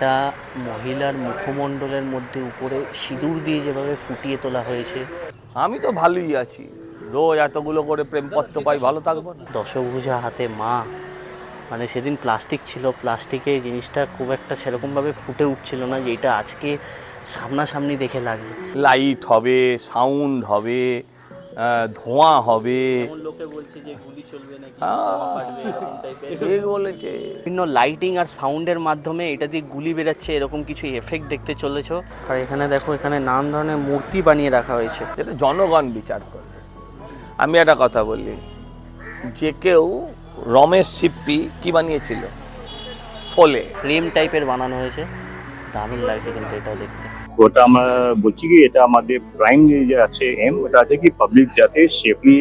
একটা মহিলার মুখমণ্ডলের মধ্যে উপরে সিঁদুর দিয়ে যেভাবে ফুটিয়ে তোলা হয়েছে। আমি তো ভালোই আছি। রোজ এতগুলো করে প্রেমপত্র পাই ভালো থাকব না। দশভুজা হাতে মা। মানে সেদিন প্লাস্টিক ছিল প্লাস্টিকে এই জিনিসটা খুব একটা সেরকমভাবে ফুটে উঠছিল না যেটা আজকে সামনাসামনি দেখে লাগছে। লাইট হবে সাউন্ড হবে ধোঁয়া হবে। লোকে বলছে যে গুলি চলবে নাকি ঠিক বলেছে। বিভিন্ন লাইটিং আর সাউন্ডের মাধ্যমে এটা দিয়ে গুলি বেরাচ্ছে এরকম কিছু এফেক্ট দেখতে চলেছ। আর এখানে দেখো এখানে নানান ধরনের মূর্তি বানিয়ে রাখা হয়েছে। সেটা জনগণ বিচার করবে আমি একটা কথা বলি যে কেউ রমেশ সিপ্পি কি বানিয়েছিল? সোলে ফ্রেম টাইপের বানানো হয়েছে। দারুণ লাগছে কিন্তু এটাও দেখতে। ওটা আমরা বলছি কি এটা আমাদের প্রাইম যে আছে এম ওটা আছে কি পাবলিক যাতে সেফলি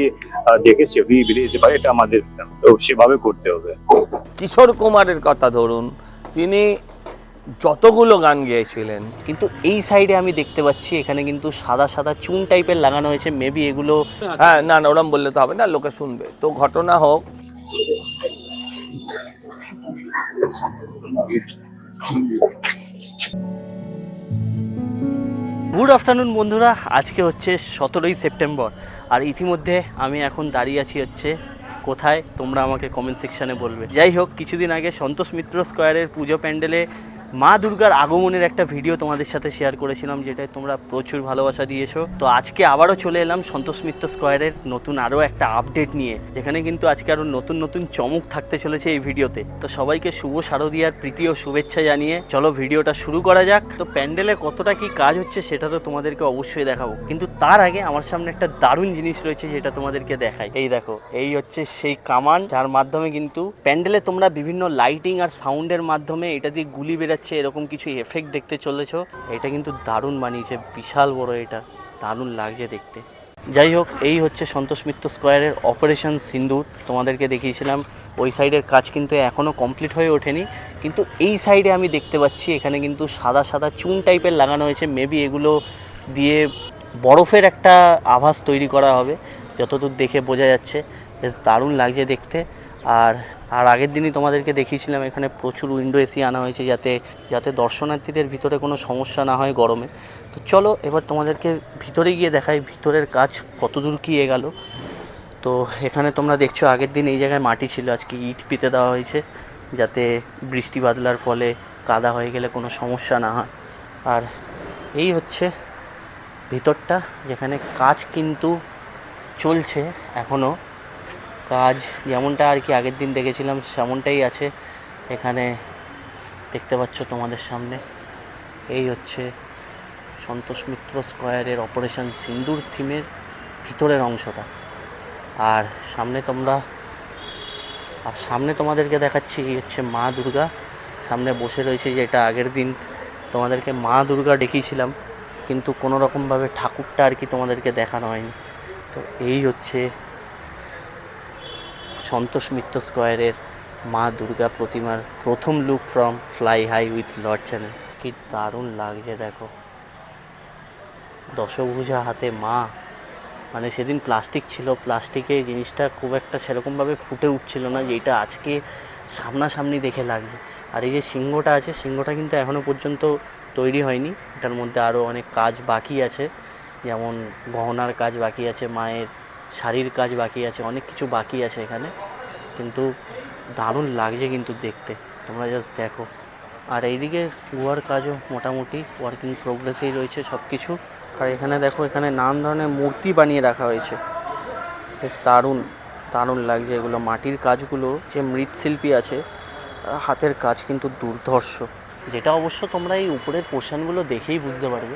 দেখে সেফলি বেরিয়ে যেতে পারে এটা আমাদের তো সেভাবে করতে হবে। কিশোর কুমারের কথা ধরুন তিনি যতগুলো গান গেয়েছিলেন। কিন্তু এই সাইডে আমি দেখতে পাচ্ছি এখানে কিন্তু সাদা সাদা চুন টাইপের লাগানো হয়েছে মেবি এগুলো হ্যাঁ না না ওরম বললে তো হবে না লোকে শুনবে। তো ঘটনা হোক গুড আফটারনুন বন্ধুরা। আজকে হচ্ছে সতেরোই সেপ্টেম্বর। আর ইতিমধ্যে আমি এখন দাঁড়িয়ে আছি হচ্ছে কোথায়? তোমরা আমাকে কমেন্ট সেকশানে বলবে। যাই হোক, কিছুদিন আগে সন্তোষ মিত্র স্কোয়ারের পুজো প্যান্ডেলে মা দুর্গার আগমনের একটা ভিডিও তোমাদের সাথে শেয়ার করেছিলাম, যেটায় তোমরা প্রচুর ভালোবাসা দিয়েছ। তো আজকে আবারও চলে এলাম সন্তোষ মিত্র স্কোয়ারের নতুন আরও একটা আপডেট নিয়ে, যেখানে কিন্তু আজকে আরও নতুন নতুন চমক থাকতে চলেছে এই ভিডিওতে। তো সবাইকে শুভ শারদীয়ার প্রীতি ও শুভেচ্ছা জানিয়ে চলো ভিডিওটা শুরু করা যাক। তো প্যান্ডেলে কতটা কি কাজ হচ্ছে সেটা তো তোমাদেরকে অবশ্যই দেখাবো। কিন্তু তার আগে আমার সামনে একটা দারুণ জিনিস রয়েছে যেটা তোমাদেরকে দেখাই। এই দেখো, এই হচ্ছে সেই কামান, যার মাধ্যমে কিন্তু প্যান্ডেলে তোমরা বিভিন্ন লাইটিং আর সাউন্ডের মাধ্যমে এটা দিয়ে গুলি বেরাচ্ছে এরকম কিছু এফেক্ট দেখতে চলেছো? এটা কিন্তু দারুণ বানিয়েছে, বিশাল বড় এটা। দারুণ লাগছে দেখতে। যাই হোক, এই হচ্ছে সন্তোষ মিত্র স্কোয়ারের অপারেশন সিন্দুর। তোমাদেরকে দেখিয়েছিলাম, ওই সাইডের কাজ কিন্তু এখনও কমপ্লিট হয়ে ওঠেনি। কিন্তু এই সাইডে আমি দেখতে পাচ্ছি, এখানে কিন্তু সাদা সাদা চুন টাইপের লাগানো হয়েছে। মেবি এগুলো দিয়ে বরফের একটা আভাস তৈরি করা হবে, যতদূর দেখে বোঝা যাচ্ছে। বেশ দারুণ লাগছে দেখতে। আর আর আগের দিনই তোমাদেরকে দেখিয়েছিলাম, এখানে প্রচুর উইন্ডো এসি আনা হয়েছে যাতে যাতে দর্শনার্থীদের ভিতরে কোনো সমস্যা না হয় গরমে। তো চলো, এবার তোমাদেরকে ভিতরে গিয়ে দেখাই, ভিতরের কাজ কতদূর কি এগেল। তো এখানে তোমরা দেখছ, আগের দিন এই জায়গায় মাটি ছিল, আজকে ইট পেতে দেওয়া হয়েছে, যাতে বৃষ্টি বাদলার ফলে কাদা হয়ে গেলে কোনো সমস্যা না হয়। আর এই হচ্ছে ভিতরটা, যেখানে কাজ কিন্তু চলছে এখনও কাজ যেমনটা আর কি আগের দিন দেখেছিলাম সেমনটাই আছে। এখানে দেখতে পাচ্ছ তোমাদের সামনে। এই হচ্ছে সন্তোষ মিত্র স্কোয়ারের অপারেশন সিন্দুর থিমের ভিতরের অংশটা। আর সামনে তোমরা, আর সামনে তোমাদেরকে দেখাচ্ছি এই হচ্ছে মা দুর্গা। সামনে বসে রয়েছে যেটা আগের দিন তোমাদেরকে মা দুর্গা দেখিয়েছিলাম, কিন্তু কোনো রকমভাবে ঠাকুরটা আর কি তোমাদেরকে দেখানো হয়নি। তো এই হচ্ছে সন্তোষ মিত্র স্কোয়ারের মা দুর্গা প্রতিমার প্রথম look from fly high with lord channel কি দারুণ লাগছে, দেখো। দশভুজা হাতে মা। মানে সেদিন প্লাস্টিক ছিল প্লাস্টিকে জিনিসটা খুব একটা সেরকমভাবে ফুটে উঠছিল না, যেটা আজকে সামনাসামনি দেখে লাগছে। আর এই যে সিংহটা আছে, সিংহটা কিন্তু এখনও পর্যন্ত তৈরি হয়নি। এটার মধ্যে আরও অনেক কাজ বাকি আছে। যেমন গহনার কাজ বাকি আছে মায়ের। শাড়ির কাজ বাকি আছে, অনেক কিছু বাকি আছে এখানে। কিন্তু দারুণ লাগছে কিন্তু দেখতে। তোমরা জাস্ট দেখো। আর এইদিকে গুহার কাজও মোটামুটি ওয়ার্কিং প্রোগ্রেসেই রয়েছে সব কিছু আর এখানে দেখো, এখানে নানান ধরনের মূর্তি বানিয়ে রাখা হয়েছে। বেশ দারুণ দারুণ লাগছে এগুলো। মাটির কাজগুলো, যে মৃৎশিল্পী আছে হাতের কাজ কিন্তু দুর্ধর্ষ। যেটা অবশ্য তোমরা এই উপরের পোর্শনগুলো দেখেই বুঝতে পারবে।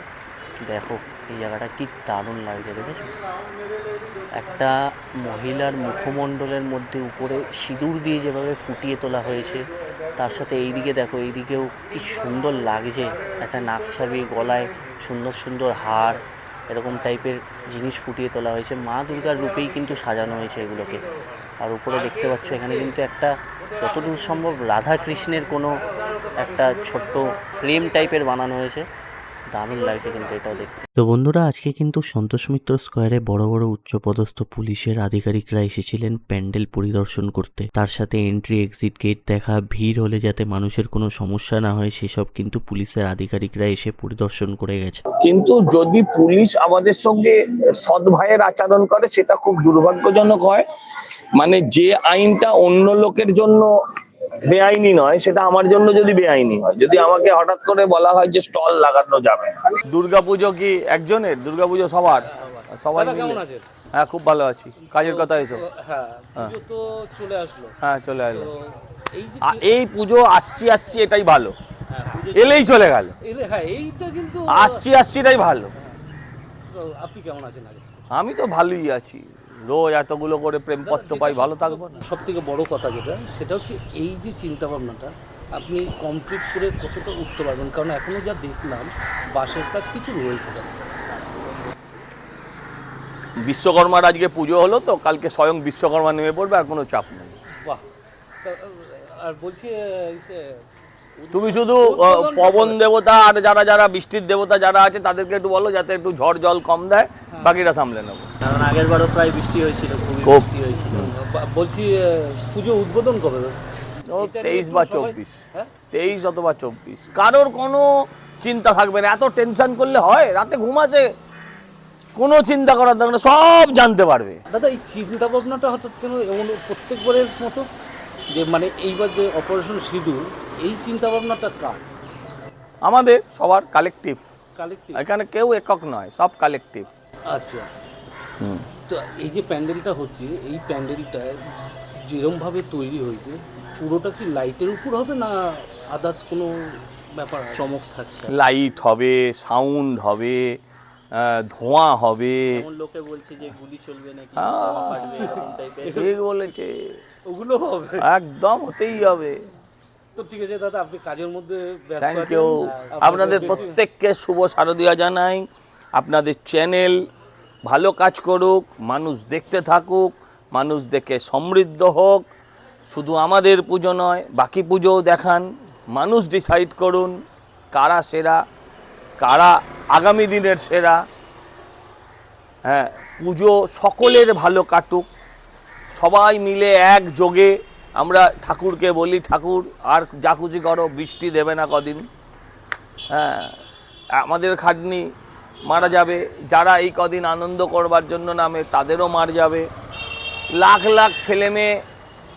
দেখো। এই জায়গাটা কি দারুণ লাগছে দেখেছ? একটা মহিলার মুখমণ্ডলের মধ্যে উপরে সিঁদুর দিয়ে যেভাবে ফুটিয়ে তোলা হয়েছে, তার সাথে এইদিকে দেখো, এইদিকেও কি সুন্দর লাগছে। একটা নাকছাবি গলায় সুন্দর সুন্দর হার, এরকম টাইপের জিনিস ফুটিয়ে তোলা হয়েছে। মা দুর্গার রূপেই কিন্তু সাজানো হয়েছে এগুলোকে। আর উপরে দেখতে পাচ্ছ, এখানে কিন্তু একটা যতদূর সম্ভব রাধা কৃষ্ণের কোনো একটা ছোট্ট ফ্রেম টাইপের বানানো হয়েছে। দারুণ লাগছে কিন্তু এটাও দেখতে। তো বন্ধুরা আজকে কিন্তু সন্তোষ মিত্র স্কোয়ারে বড় বড় উচ্চপদস্থ পুলিশের আধিকারিকরা এসেছিলেন প্যান্ডেল পরিদর্শন করতে। তার সাথে এন্ট্রি এক্সিট গেট দেখা ভিড় হলে যাতে মানুষের কোনো সমস্যা না হয় সেসব কিন্তু পুলিশের আধিকারিকরা এসে পরিদর্শন করে গেছে। কিন্তু যদি পুলিশ আমাদের সঙ্গে সৎ ভাইয়ের আচরণ করে সেটা খুব দুর্ভাগ্যজনক হয়। মানে যে আইনটা অন্য লোকের জন্য বেআইনি নয় সেটা আমার জন্য যদি বেআইনি হয়। যদি আমাকে হঠাৎ করে বলা হয় যে স্টল লাগানো যাবে দুর্গাপুজো কি একজনের? দুর্গাপুজো সবার? সবাই কেমন আছেন? হ্যাঁ খুব ভালো আছি। কাজের কথা এসো। হ্যাঁ তো চলে আসলো। হ্যাঁ চলে আসলো। এই যে আ- এই পুজো আসছি আসছি এটাই ভালো। হ্যাঁ, এলেই চলে গেল। হ্যাঁ আসছি আসছি এটাই ভালো। আপনি কেমন আছেন আমি তো ভালোই আছি। রোজ এতগুলো করে প্রেমপত্র পাই ভালো থাকব না? সব থেকে বড় কথা যেটা সেটা হচ্ছে এই যে চিন্তা ভাবনাটা আপনি কমপ্লিট করে কতটা উঠতে পারবেন? কারণ এখনও যা দেখলাম বাসের কাজ কিছু রয়েছে। বিশ্বকর্মার আজকে পুজো হলো তো কালকে স্বয়ং বিশ্বকর্মা নেমে পড়বে আর কোনো চাপ নেই। বাহ। আর বলছি তুমি শুধু পবন দেবতা আর যারা যারা বৃষ্টির দেবতা যারা আছে তাদেরকে একটু বলো যাতে একটু ঝড় জল কম দেয় বাকিটা সামলে নেব। কারণ আগের বারও প্রায় বৃষ্টি হয়েছিল খুব। বৃষ্টি হয়েছিল। বলছি পুজো উদ্বোধন কবে? নিয়ে তেইশ বা চব্বিশ। হ্যাঁ? তেইশ অথবা চব্বিশ। কারোর কোনো চিন্তা থাকবে না। এত টেনশন করলে হয় রাতে ঘুমাছে কোনো চিন্তা করার দরকার নেই, সব জানতে পারবে। দাদা এই চিন্তা ভাবনাটা হঠাৎ কেন এমন প্রত্যেকবারের মতো? যে মানে এইবার যে অপারেশন সিঁদুর এই চিন্তা ভাবনাটা কার? আমাদের সবার কালেকটিভ কালেক্টিভ এখানে কেউ একক নয় সব কালেকটিভ আচ্ছা। তো এই যে প্যান্ডেলটা হচ্ছে এই প্যান্ডেলটা যেরমভাবে তৈরি হয়েছে পুরোটা কি লাইটের উপর হবে না আদার্স কোনো ব্যাপার চমক থাকছে। লাইট হবে সাউন্ড হবে ধোঁয়া হবে। লোকে বলছে যে গুলি চলবে নাকি। ঠিক বলেছে। ওগুলো হবে। একদম হতেই হবে। তো ঠিক আছে দাদা আপনি কাজের মধ্যে থ্যাংক। ইউ আপনাদের প্রত্যেককে শুভ শারদীয়া জানাই। আপনাদের চ্যানেল ভালো কাজ করুক মানুষ দেখতে থাকুক মানুষ দেখে সমৃদ্ধ হোক। শুধু আমাদের পুজো নয় বাকি পুজোও দেখান। মানুষ ডিসাইড করুন কারা সেরা কারা আগামী দিনের সেরা। হ্যাঁ পুজো সকলের ভালো কাটুক। সবাই মিলে এক যোগে আমরা ঠাকুরকে বলি, ঠাকুর, আর খুশি করো, বৃষ্টি দেবে না কদিন। হ্যাঁ আমাদের খাটনি মারা যাবে। যারা এই কদিন আনন্দ করবার জন্য নামে, তাদেরও মার যাবে। লাখ লাখ ছেলে মেয়ে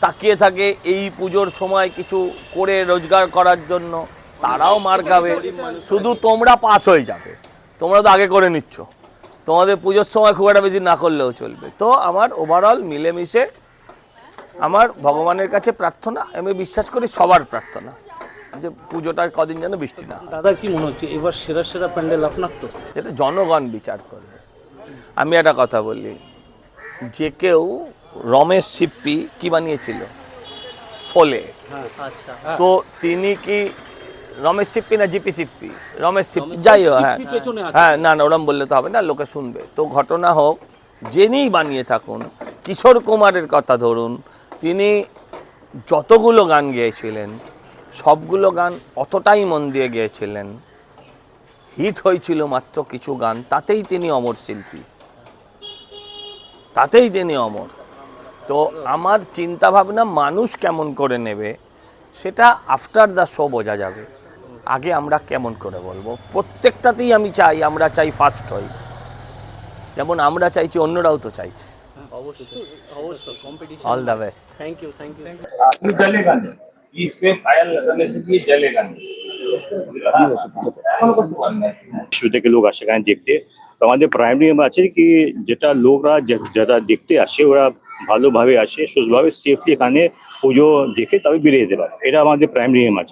তাকিয়ে থাকে এই পুজোর সময় কিছু করে রোজগার করার জন্য। তারাও মার খাবে। শুধু তোমরা পাস হয়ে যাবে। তোমরা তো আগে করে নিচ্ছ। তোমাদের পুজোর সময় খুব একটা বেশি না করলেও চলবে। তো আমার ওভারঅল মিলেমিশে আমার ভগবানের কাছে প্রার্থনা আমি বিশ্বাস করি সবার প্রার্থনা যে পুজোটা কদিন যেন বৃষ্টি না হয়। দাদা কি মনে হচ্ছে? এবার সেরা সেরা প্যান্ডেল আপনার তো। এটা জনগণ বিচার করবে। আমি একটা কথা বলি যে কেউ রমেশ সিপ্পি কি বানিয়েছিল? শোলে। আচ্ছা। তো তিনি কি রমেশ সিপ্পি না জিপি সিপ্পি? রমেশ সিপ্পি যাই হোক হ্যাঁ। হ্যাঁ না না ওরম বললে তো হবে না লোকে শুনবে। তো ঘটনা হোক জেনেই বানিয়ে থাকুন। কিশোর কুমারের কথা ধরুন তিনি যতগুলো গান গেয়েছিলেন সবগুলো গান অতটাই মন দিয়ে গেয়েছিলেন। হিট হয়েছিল মাত্র কিছু গান তাতেই তিনি অমর শিল্পী। তাতেই তিনি অমর। তো আমার চিন্তা ভাবনা মানুষ কেমন করে নেবে সেটা আফটার দ্য শো বোঝা যাবে। আগে আমরা কেমন করে বলবো প্রত্যেকটাতেই আমি চাই আমরা চাই ফার্স্ট হই যেমন আমরা চাইছি অন্যরাও তো চাইছে অবশ্যই অবশ্যই competition all the best thank you thank you ये जलेगा नहीं ये इसमें फायर लगाने से ये जलेगा नहीं বিশ্ব থেকে লোক আসে এখানে দেখতে তো আমাদের প্রাইমারি এম আছে কি যেটা লোকরা যে- যারা দেখতে আসে ওরা ভালোভাবে আসে সুস্থভাবে সেফলি এখানে পুজো দেখে তবে বেরিয়ে যেতে পারে এটা আমাদের প্রাইমারি এম আছে